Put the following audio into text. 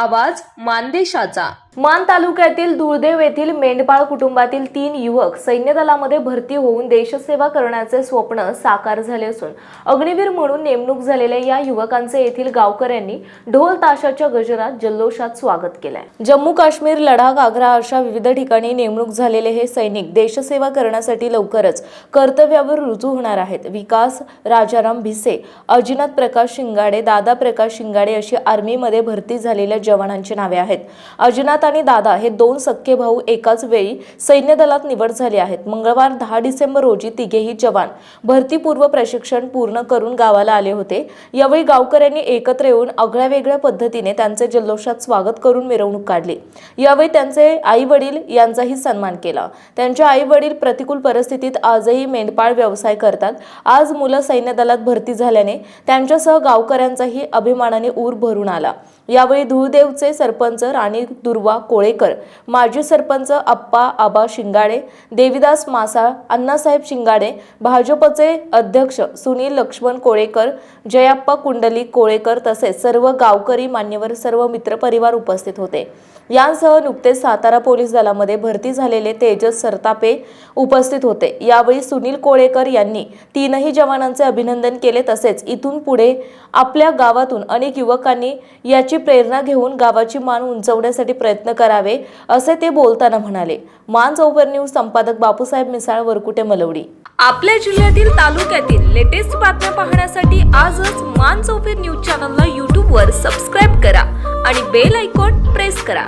आवाज मानदेशाचा. मान तालुक्यातील दुर्देव येथील मेंढपाळ कुटुंबातील तीन युवक सैन्य दलामध्ये भरती होऊन देशसेवा करण्याचे स्वप्न साकार झाले असून अग्निवीर म्हणून नेमणूक झालेल्या या युवकांचे येथील गावकऱ्यांनी ढोल ताशाच्या गजरात जल्लोषात स्वागत केलंय. जम्मू काश्मीर लडाख आग्रा अशा विविध ठिकाणी नेमणूक झालेले हे सैनिक देशसेवा करण्यासाठी लवकरच कर्तव्यावर रुजू होणार आहेत. विकास राजाराम भिसे अजिनाथ प्रकाश शिंगाडे दादा प्रकाश शिंगाडे अशी आर्मीमध्ये भरती झालेल्या जवानांची नावे आहेत. अजिनाथ आणि दादा हे दोन सख्खे भाऊ एकाच वेळी सैन्य दलात निवड झाले आहेत. मंगळवार दहा डिसेंबर रोजी तिघेही जवान भरतीपूर्व प्रशिक्षण पूर्ण करून गावाला आले होते. यावेळी गावकऱ्यांनी एकत्र येऊन आगळ्या वेगळ्या पद्धतीने त्यांचे जल्लोषात स्वागत करून मिरवणूक काढली. यावेळी त्यांचे आई वडील यांचाही सन्मान केला. त्यांचे आई वडील प्रतिकूल परिस्थितीत आजही मेंढपाळ व्यवसाय करतात. आज मुलं सैन्य दलात भरती झाल्याने त्यांच्यासह गावकऱ्यांचाही अभिमानाने ऊर भरून आला. यावेळी धुळदेवचे सरपंच राणी दुर्वा कोळेकर माजी सरपंच अप्पा आबा शिंगाडे देविदास मासाळ अण्णासाहेब शिंगाडे भाजपचे अध्यक्ष सुनील लक्ष्मण कोळेकर जयाप्पा कुंडली कोळेकर तसेच सर्व गावकरी मान्यवर सर्व मित्रपरिवार उपस्थित होते. यांसह नुकतेच सातारा पोलीस दलामध्ये भरती झालेले तेजस सरतापे उपस्थित होते. यावेळी सुनील कोळेकर यांनी तीनही जवानांचे अभिनंदन केले तसेच इथून पुढे आपल्या गावातून अनेक युवकांनी याची प्रेरणा घेऊन गावाची मान उंचवण्यासाठी प्रयत्न करावे असे ते बोलताना म्हणाले. मान चौपर न्यूज संपादक बापूसाहेब मिसाळ वरकुटे मलवडी. आपल्या जिल्ह्यातील तालुक्यातील लेटेस्ट बातम्या पाहण्यासाठी आजच मान चौफेर न्यूज चॅनलला यूट्यूबवर सबस्क्राईब करा आणि बेल आयकॉन प्रेस करा.